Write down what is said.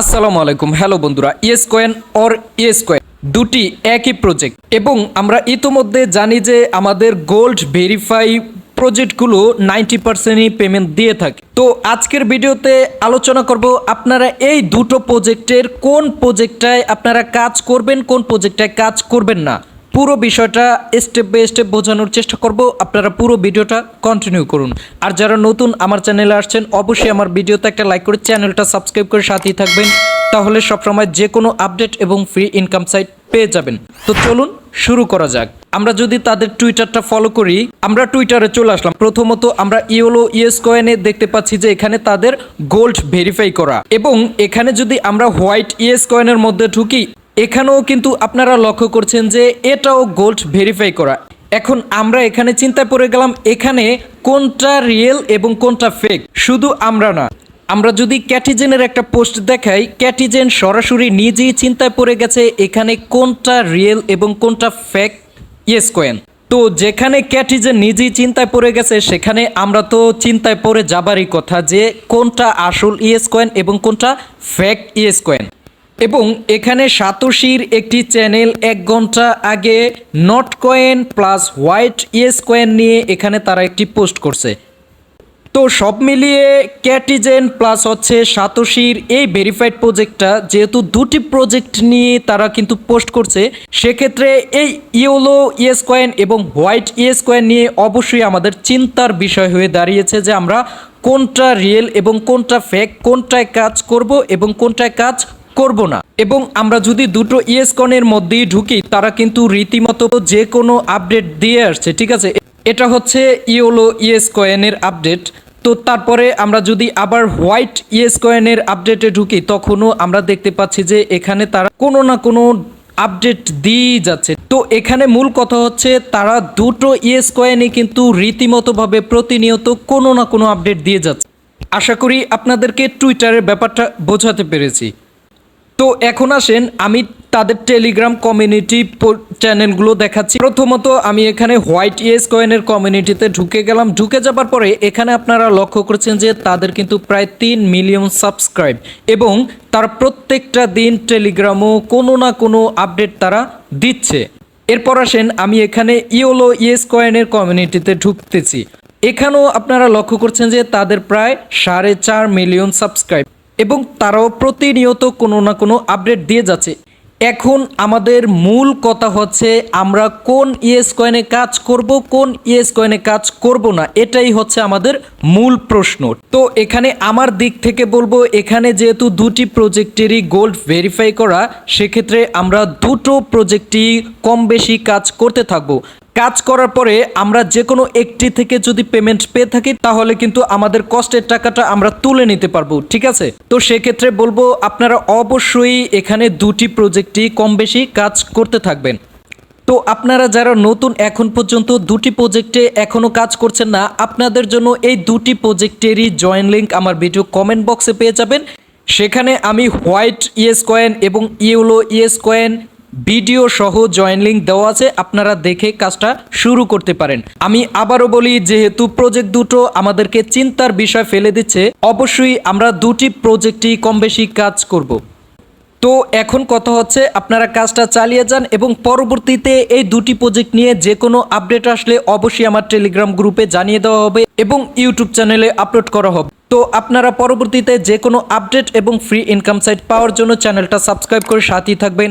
আসসালামু আলাইকুম। হ্যালো বন্ধুরা Yes Coin or Yes Coin দুটি একই প্রজেক্ট এবং আমরা ইতোমধ্যে জানি যে আমাদের গোল্ড ভেরিফাই প্রজেক্টগুলো নাইনটি পার্সেন্টই পেমেন্ট দিয়ে থাকে। তো আজকের ভিডিওতে আলোচনা করব আপনারা এই দুটো প্রজেক্টের কোন প্রজেক্টটায় আপনারা কাজ করবেন, কোন প্রজেক্টটায় কাজ করবেন না। পুরো বিষয়টা স্টেপ বাই স্টেপ বোঝানোর চেষ্টা করব। আপনারা পুরো ভিডিওটা কন্টিনিউ করুন। আর যারা নতুন আমার চ্যানেলে আসছেন, অবশ্যই আমার ভিডিওতে একটা লাইক করে চ্যানেলটা সাবস্ক্রাইব করে সাথেই থাকবেন। তাহলে সবসময় যে কোনো আপডেট এবং ফ্রি ইনকাম সাইট পেয়ে যাবেন। তো চলুন শুরু করা যাক। আমরা যদি তাদের টুইটারটা ফলো করি, আমরা টুইটারে চলে আসলাম। প্রথমত আমরা ইওলো ইয়েস কয়েনে দেখতে পাচ্ছি যে এখানে তাদের গোল্ড ভেরিফাই করা। এবং এখানে যদি আমরা হোয়াইট ইয়েস কয়েনের মধ্যে ঢুকি এখানেও কিন্তু আপনারা লক্ষ্য করছেন যে এটাও গোল্ড ভেরিফাই করা। এখন আমরা এখানে চিন্তায় পড়ে গেলাম এখানে কোনটা রিয়েল এবং কোনটা ফেক শুধু আমরা না, আমরা যদি ক্যাটিজেনের একটা পোস্ট দেখাই ক্যাটিজেন সরাসরি নিজেই চিন্তায় পড়ে গেছে এখানে কোনটা রিয়েল এবং কোনটা ফেক ইয়েস কয়েন তো যেখানে ক্যাটিজেন নিজেই চিন্তায় পড়ে গেছে, সেখানে আমরা তো চিন্তায় পড়ে যাবারই কথা যে কোনটা আসল ইয়েস কয়েন এবং কোনটা ফেক ইয়েস কয়েন এবং এখানে সাতোশির একটি চ্যানেল এক ঘণ্টা আগে Notcoin plus white Yes Coin নিয়ে এখানে তারা একটি পোস্ট করছে। তো সব মিলিয়ে ক্যাটিজেন প্লাস হচ্ছে সাতোশির এই ভেরিফাইড প্রজেক্টটা যেহেতু দুটি প্রজেক্ট নিয়ে তারা কিন্তু পোস্ট করছে, সেক্ষেত্রে এই ইওলো ইয়েস কয়েন এবং হোয়াইট ইয়েস কয়েন নিয়ে অবশ্যই আমাদের চিন্তার বিষয় হয়ে দাঁড়িয়েছে যে আমরা কোনটা রিয়েল এবং কোনটা ফেক, কোনটায় কাজ করব এবং কোনটায় কাজ করব না। এবং আমরা যদি দুটো ইয়েস কয়েনের মধ্যেই ঢুকি, তারা কিন্তু রীতিমতো যে কোনো আপডেট দিয়ে আসছে, ঠিক আছে? এটা হচ্ছে ইওলো ইয়েস কয়েনের আপডেট। তো তারপরে আমরা যদি আবার হোয়াইট ইয়েস কয়েনের আপডেটে ঢুকি, তখনও আমরা দেখতে পাচ্ছি যে এখানে তারা কোনো না কোনো আপডেট দিয়েই যাচ্ছে। তো এখানে মূল কথা হচ্ছে, তারা দুটো ইয়েস কয়েনে কিন্তু রীতিমতোভাবে প্রতিনিয়ত কোনো না কোনো আপডেট দিয়ে যাচ্ছে। আশা করি আপনাদেরকে টুইটারের ব্যাপারটা বোঝাতে পেরেছি। তো এখন আসেন, আমি তাদের টেলিগ্রাম কমিউনিটি চ্যানেলগুলো দেখাচ্ছি। প্রথমত আমি এখানে হোয়াইট ইয়েস কয়েনের কমিউনিটিতে ঢুকে গেলাম। ঢুকে যাবার পরে এখানে আপনারা লক্ষ্য করছেন যে তাদের কিন্তু প্রায় তিন মিলিয়ন সাবস্ক্রাইব এবং তার প্রত্যেকটা দিন টেলিগ্রামও কোনো না কোনো আপডেট তারা দিচ্ছে। এরপর আসেন, আমি এখানে ইওলো ইয়েস কয়েনের কমিউনিটিতে ঢুকতেছি। এখানেও আপনারা লক্ষ্য করছেন যে তাদের প্রায় সাড়ে চার মিলিয়ন সাবস্ক্রাইব এবং তারাও প্রতিনিয়ত কোনো না কোনো আপডেট দিয়ে যাচ্ছে। এখন আমাদের মূল কথা হচ্ছে আমরা কোন ইয়েস কয়েনে কাজ করব, কোন ইয়েস কয়েনে কাজ করব না, এটাই হচ্ছে আমাদের মূল প্রশ্ন। তো এখানে আমার দিক থেকে বলব, এখানে যেহেতু দুটি প্রজেক্টেরই গোল্ড ভেরিফাই করা, সেক্ষেত্রে আমরা দুটো প্রজেক্টই কম বেশি কাজ করতে থাকব। কাজ করার পরে আমরা যে কোনো একটি থেকে যদি পেমেন্ট পেয়ে থাকি, তাহলে কিন্তু আমাদের কষ্টের টাকাটা আমরা তুলে নিতে পারব, ঠিক আছে? তো সেক্ষেত্রে বলব, আপনারা অবশ্যই এখানে দুটি প্রজেক্টই কম বেশি কাজ করতে থাকবেন। তো আপনারা যারা নতুন এখন পর্যন্ত দুটি প্রজেক্টে এখনও কাজ করছেন না, আপনাদের জন্য এই দুটি প্রজেক্টেরই জয়েন লিঙ্ক আমার ভিডিও কমেন্ট বক্সে পেয়ে যাবেন। সেখানে আমি হোয়াইট ইয়েস কয়েন এবং ইউলো ইয়েস কয়েন ভিডিও সহ জয়েন লিঙ্ক দেওয়া আছে, আপনারা দেখে কাজটা শুরু করতে পারেন। আমি আবারও বলি, যেহেতু প্রজেক্ট দুটো আমাদেরকে চিন্তার বিষয় ফেলে দিচ্ছে, অবশ্যই আমরা দুটি প্রজেক্টই কম বেশি কাজ করব। তো এখন কথা হচ্ছে, আপনারা কাজটা চালিয়ে যান এবং পরবর্তীতে এই দুটি প্রজেক্ট নিয়ে যে কোনো আপডেট আসলে অবশ্যই আমার টেলিগ্রাম গ্রুপে জানিয়ে দেওয়া হবে এবং ইউটিউব চ্যানেলে আপলোড করা হবে। তো আপনারা পরবর্তীতে যে কোনো আপডেট এবং ফ্রি ইনকাম সাইট পাওয়ার জন্য চ্যানেলটা সাবস্ক্রাইব করে সাথেই থাকবেন।